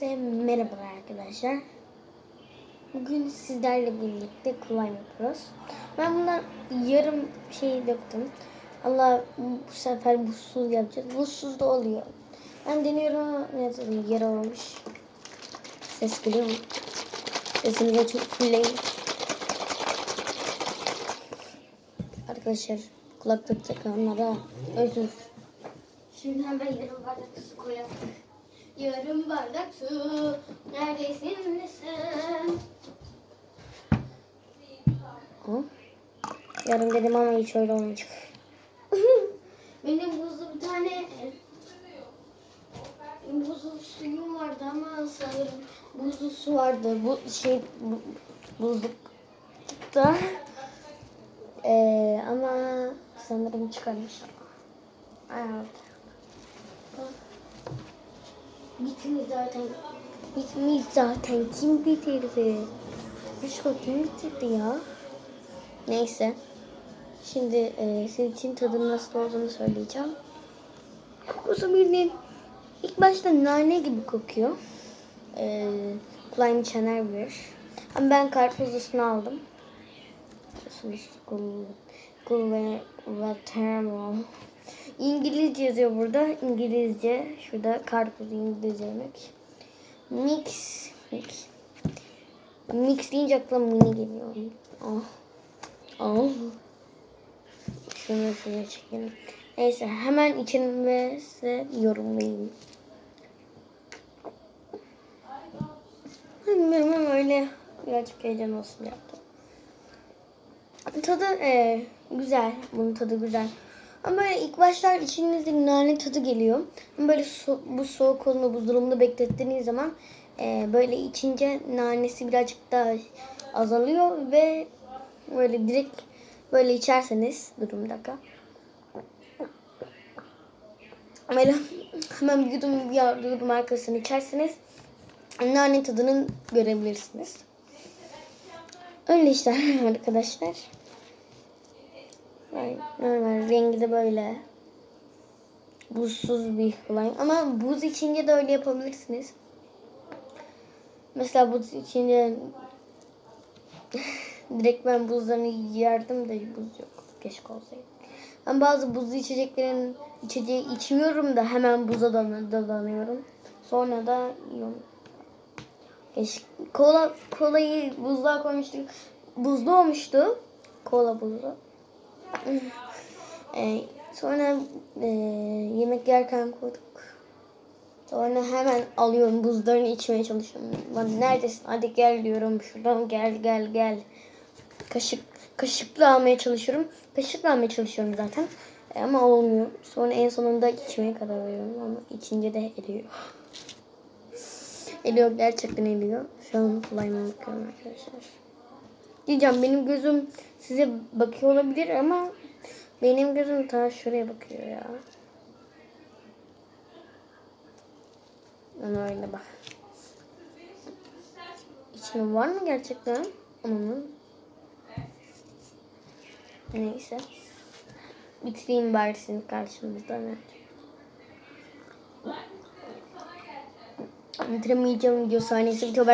Herkese merhaba arkadaşlar. Bugün sizlerle birlikte kulay yapıyoruz. Ben bundan yarım şey döktüm. Allah bu sefer buzsuz yapacağız. Buzsuz da oluyor. Ben deniyorum ne tabii yarı olmuş. Ses geliyor mu? Sesini açıp fulleyin. Arkadaşlar kulaklık takanlara özür. Şimdi hemen yarım bardak su koyalım. Yarım bardak su. Neredesin sen? Ha? Yarım dedim ama hiç öyle olmayacak. Benim buzlu bir tane buzlu suyum vardı ama sanırım buzlu su vardı. Bu şey bu, buzlukta. Ee, ama sanırım çıkarmışlar. Evet. Bitmiş zaten. Bitmiş zaten. Kim bitirdi? Başka kim bitirdi ya? Neyse. Şimdi e, sizin tadının nasıl olduğunu söyleyeceğim. Kokusu bildiğin ilk başta nane gibi kokuyor. E, kulağım çener bir. Ama ben karpuzlusunu aldım. Kul, kul ve watermelon. İngilizce yazıyor burada. İngilizce. Şurada karpuz İngilizce demek. Mix. Mix. Mix deyince aklıma mini geliyor. Oh. Oh. Şunu şuraya çekelim. Neyse hemen size yorumlayayım. Bilmiyorum öyle birazcık heyecan olsun yaptım. Tadı e, güzel. Bunun tadı güzel. Ama böyle ilk başlar içinizde nane tadı geliyor. Ama böyle so bu soğuk olduğunda buzdolabında beklettiğiniz zaman e, böyle içince nanesi birazcık daha azalıyor ve böyle direkt böyle içerseniz durum bir dakika. Böyle hemen bir yudum bir yudum arkasını içerseniz nane tadını görebilirsiniz. Öyle işte arkadaşlar. Normal rengi de böyle. Buzsuz bir slime. Ama buz içince de öyle yapabilirsiniz. Mesela buz içince direkt ben buzlarını yerdim de buz yok. Keşke olsaydı. Ben bazı buzlu içeceklerin içeceği içmiyorum da hemen buza dalanıyorum. Sonra da yiyorum. Keşke, kola, kolayı buzluğa koymuştuk. Buzlu olmuştu. Kola buzlu. Ee, sonra e, yemek yerken koyduk. Sonra hemen alıyorum buzlarını içmeye çalışıyorum. Bana neredesin? Hadi gel diyorum. Şuradan gel gel gel. Kaşık kaşıkla almaya çalışıyorum. Kaşıkla almaya çalışıyorum zaten. E, ama olmuyor. Sonra en sonunda içmeye karar veriyorum ama içince de eriyor. Eriyor gerçekten eriyor. Şu an kolayına bakıyorum arkadaşlar. Diyeceğim benim gözüm size bakıyor olabilir ama benim gözüm ta şuraya bakıyor ya. Ona öyle bak. İçinde var mı gerçekten? Onun. Neyse. Bitireyim bari sizin karşınızda. Evet. Bitiremeyeceğim video sahnesi bitiyor.